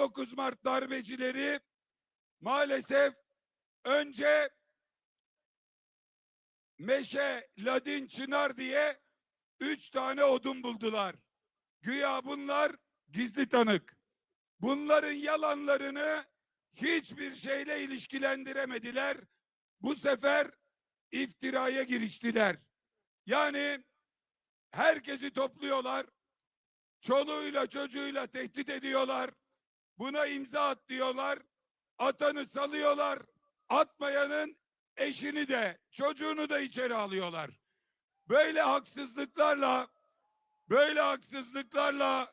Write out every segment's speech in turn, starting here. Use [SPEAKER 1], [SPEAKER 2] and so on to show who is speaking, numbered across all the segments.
[SPEAKER 1] 19 Mart darbecileri maalesef önce meşe, ladin, çınar diye üç tane odun buldular. Güya bunlar gizli tanık. Bunların yalanlarını hiçbir şeyle ilişkilendiremediler. Bu sefer iftiraya giriştiler. Yani herkesi topluyorlar. Çoluğuyla çocuğuyla tehdit ediyorlar. Buna imza at diyorlar. Atanı salıyorlar. Atmayanın eşini de çocuğunu da içeri alıyorlar. Böyle haksızlıklarla böyle haksızlıklarla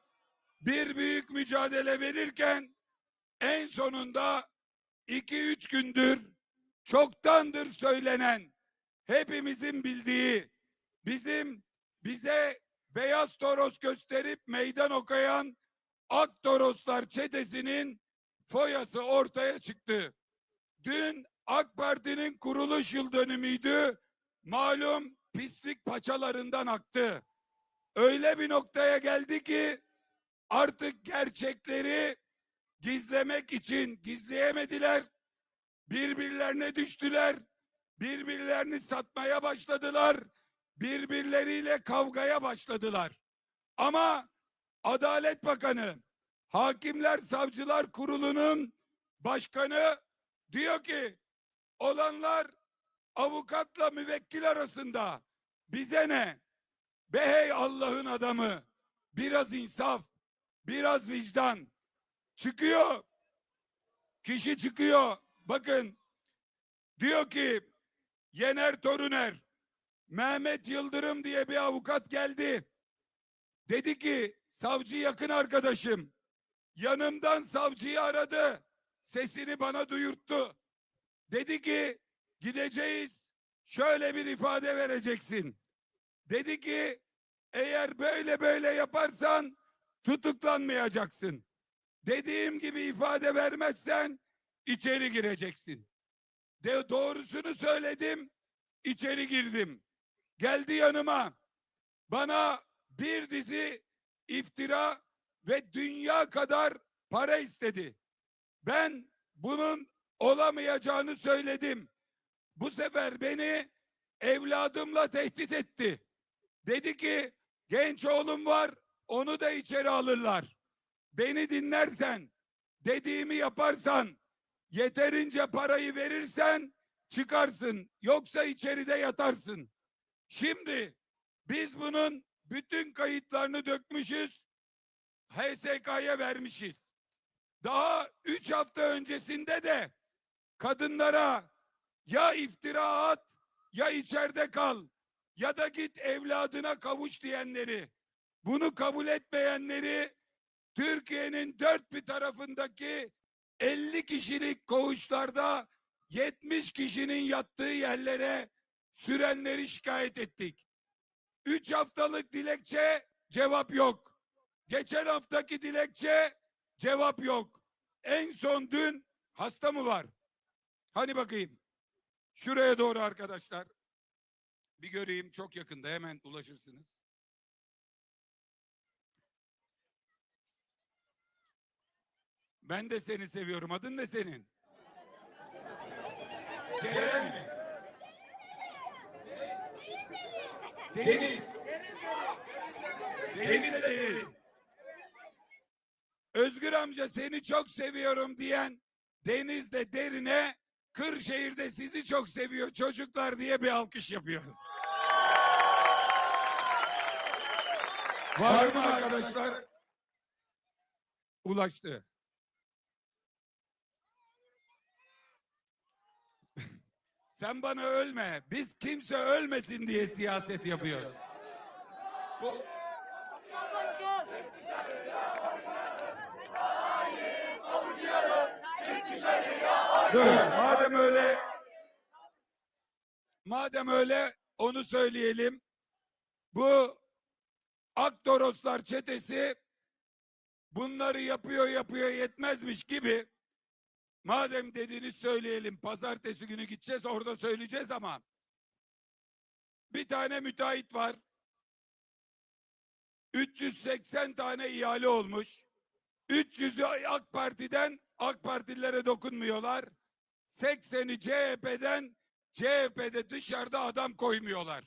[SPEAKER 1] bir büyük mücadele verirken en sonunda iki üç gündür çoktandır söylenen hepimizin bildiği bizim bize beyaz toros gösterip meydan okuyan ak toroslar çetesinin foyası ortaya çıktı. Dün AK Parti'nin kuruluş yıl dönümüydü. Malum pislik paçalarından aktı. Öyle bir noktaya geldi ki artık gerçekleri gizlemek için gizleyemediler. Birbirlerine düştüler. Birbirlerini satmaya başladılar. Birbirleriyle kavgaya başladılar. Ama Adalet Bakanı, Hakimler Savcılar Kurulu'nun başkanı diyor ki olanlar avukatla müvekkil arasında bize ne? Be hey Allah'ın adamı. Biraz insaf, biraz vicdan. Çıkıyor. Kişi çıkıyor. Bakın diyor ki Yener Toruner Mehmet Yıldırım diye bir avukat geldi. Dedi ki savcı yakın arkadaşım. Yanımdan savcıyı aradı. Sesini bana duyurttu. Dedi ki gideceğiz. Şöyle bir ifade vereceksin. Dedi ki eğer böyle böyle yaparsan tutuklanmayacaksın. Dediğim gibi ifade vermezsen içeri gireceksin. De doğrusunu söyledim. içeri girdim. Geldi yanıma. Bana bir dizi iftira ve dünya kadar para istedi. Ben bunun olamayacağını söyledim. Bu sefer beni evladımla tehdit etti. Dedi ki genç oğlum var onu da içeri alırlar. Beni dinlersen dediğimi yaparsan yeterince parayı verirsen çıkarsın yoksa içeride yatarsın. Şimdi biz bunun bütün kayıtlarını dökmüşüz. HSK'ya vermişiz. Daha üç hafta öncesinde de kadınlara ya iftira at ya içeride kal ya da git evladına kavuş diyenleri bunu kabul etmeyenleri Türkiye'nin dört bir tarafındaki 50 kişilik koğuşlarda 70 kişinin yattığı yerlere sürenleri şikayet ettik. Üç haftalık dilekçe cevap yok. Geçen haftaki dilekçe cevap yok. En son dün hasta mı var? Hani bakayım. Şuraya doğru arkadaşlar. Bir göreyim çok yakında hemen ulaşırsınız. Ben de seni seviyorum. Adın ne senin? Ceren Deniz. Deniz Derin. Özgür amca seni çok seviyorum diyen Deniz'de derine Kırşehir'de sizi çok seviyor çocuklar diye bir alkış yapıyoruz. Var mı arkadaşlar? Ulaştı. Sen bana ölme. Biz kimse ölmesin diye siyaset yapıyoruz. Bu... Madem öyle madem öyle onu söyleyelim. Bu Aktoroslar çetesi bunları yapıyor yapıyor yetmezmiş gibi madem dediğini söyleyelim pazartesi günü gideceğiz orada söyleyeceğiz ama bir tane müteahhit var 380 tane ihale olmuş 300'ü AK Parti'den AK Partililere dokunmuyorlar. 80'i CHP'den CHP'de dışarıda adam koymuyorlar.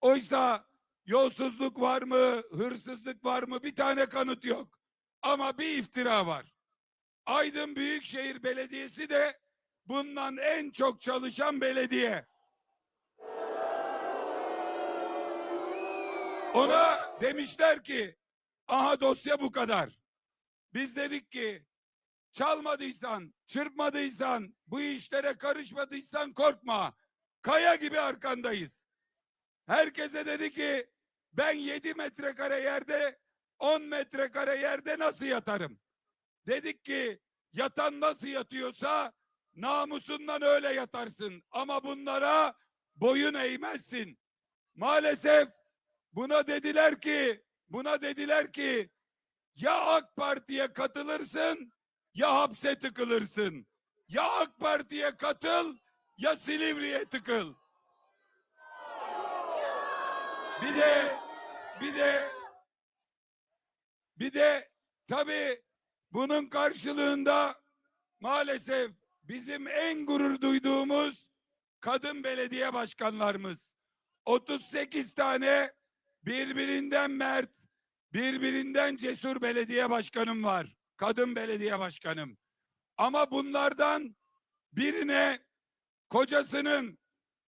[SPEAKER 1] Oysa yolsuzluk var mı, hırsızlık var mı bir tane kanıt yok. Ama bir iftira var. Aydın Büyükşehir Belediyesi de bundan en çok çalışan belediye. Ona demişler ki aha dosya bu kadar. Biz dedik ki çalmadıysan, çırpmadıysan, bu işlere karışmadıysan korkma. Kaya gibi arkandayız. Herkese dedi ki ben 7 metrekare yerde 10 metrekare yerde nasıl yatarım? Dedik ki yatan nasıl yatıyorsa namusundan öyle yatarsın. Ama bunlara boyun eğmezsin. Maalesef buna dediler ki buna dediler ki ya AK Parti'ye katılırsın ya hapse tıkılırsın. Ya AK Parti'ye katıl ya Silivri'ye tıkıl. Bir de bir de bir de tabii bunun karşılığında maalesef bizim en gurur duyduğumuz kadın belediye başkanlarımız 38 tane birbirinden mert, birbirinden cesur belediye başkanım var. Kadın belediye başkanım. Ama bunlardan birine kocasının,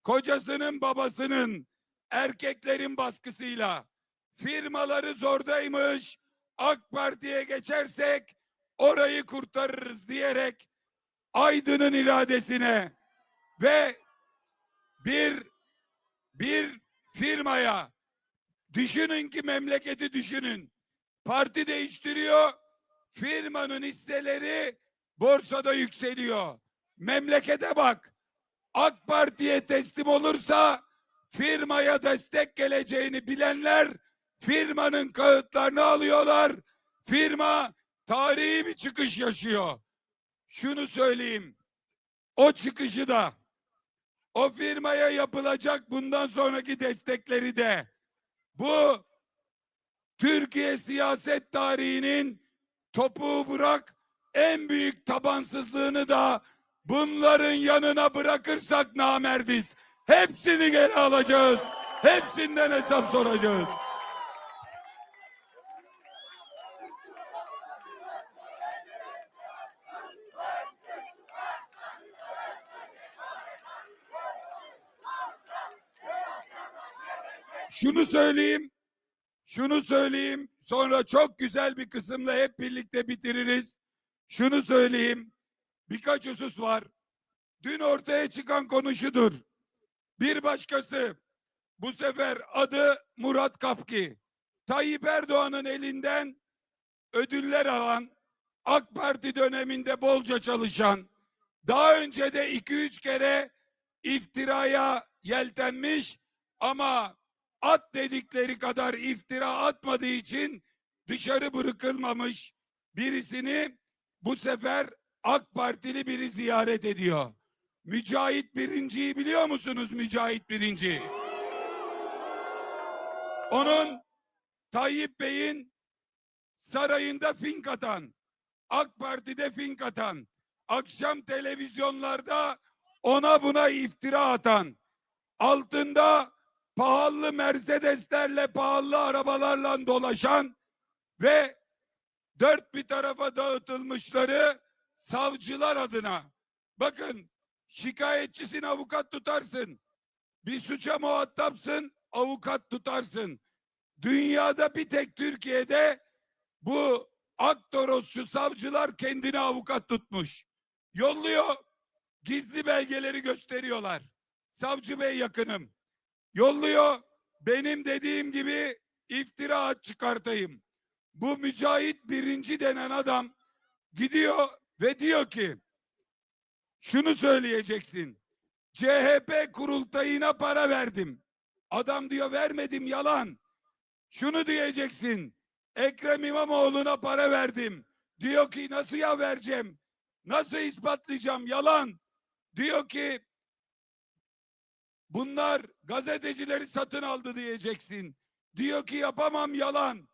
[SPEAKER 1] kocasının babasının erkeklerin baskısıyla firmaları zordaymış. AK Parti'ye geçersek orayı kurtarırız diyerek Aydın'ın iradesine ve bir bir firmaya düşünün ki memleketi düşünün. Parti değiştiriyor. Firmanın hisseleri borsada yükseliyor. Memlekete bak. AK Parti'ye teslim olursa firmaya destek geleceğini bilenler firmanın kağıtlarını alıyorlar. Firma tarihi bir çıkış yaşıyor. Şunu söyleyeyim. O çıkışı da o firmaya yapılacak bundan sonraki destekleri de bu Türkiye siyaset tarihinin topuğu bırak en büyük tabansızlığını da bunların yanına bırakırsak namerdiz. Hepsini geri alacağız. Hepsinden hesap soracağız. Şunu söyleyeyim. Şunu söyleyeyim. Sonra çok güzel bir kısımla hep birlikte bitiririz. Şunu söyleyeyim. Birkaç husus var. Dün ortaya çıkan konu şudur. Bir başkası bu sefer adı Murat Kapki. Tayyip Erdoğan'ın elinden ödüller alan, AK Parti döneminde bolca çalışan, daha önce de iki üç kere iftiraya yeltenmiş ama at dedikleri kadar iftira atmadığı için dışarı bırakılmamış birisini bu sefer AK Partili biri ziyaret ediyor. Mücahit Birinci'yi biliyor musunuz Mücahit Birinci? Onun Tayyip Bey'in sarayında fink atan, AK Parti'de fink atan, akşam televizyonlarda ona buna iftira atan, altında pahalı Mercedeslerle, pahalı arabalarla dolaşan ve dört bir tarafa dağıtılmışları savcılar adına. Bakın şikayetçisin avukat tutarsın. Bir suça muhatapsın avukat tutarsın. Dünyada bir tek Türkiye'de bu Aktorosçu savcılar kendine avukat tutmuş. Yolluyor. Gizli belgeleri gösteriyorlar. Savcı bey yakınım. Yolluyor. Benim dediğim gibi iftira çıkartayım. Bu Mücahit birinci denen adam gidiyor ve diyor ki şunu söyleyeceksin. CHP kurultayına para verdim. Adam diyor vermedim yalan. Şunu diyeceksin. Ekrem İmamoğlu'na para verdim. Diyor ki nasıl ya vereceğim? Nasıl ispatlayacağım? Yalan. Diyor ki bunlar gazetecileri satın aldı diyeceksin. Diyor ki yapamam yalan.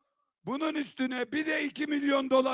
[SPEAKER 1] Bunun üstüne bir de iki milyon dolar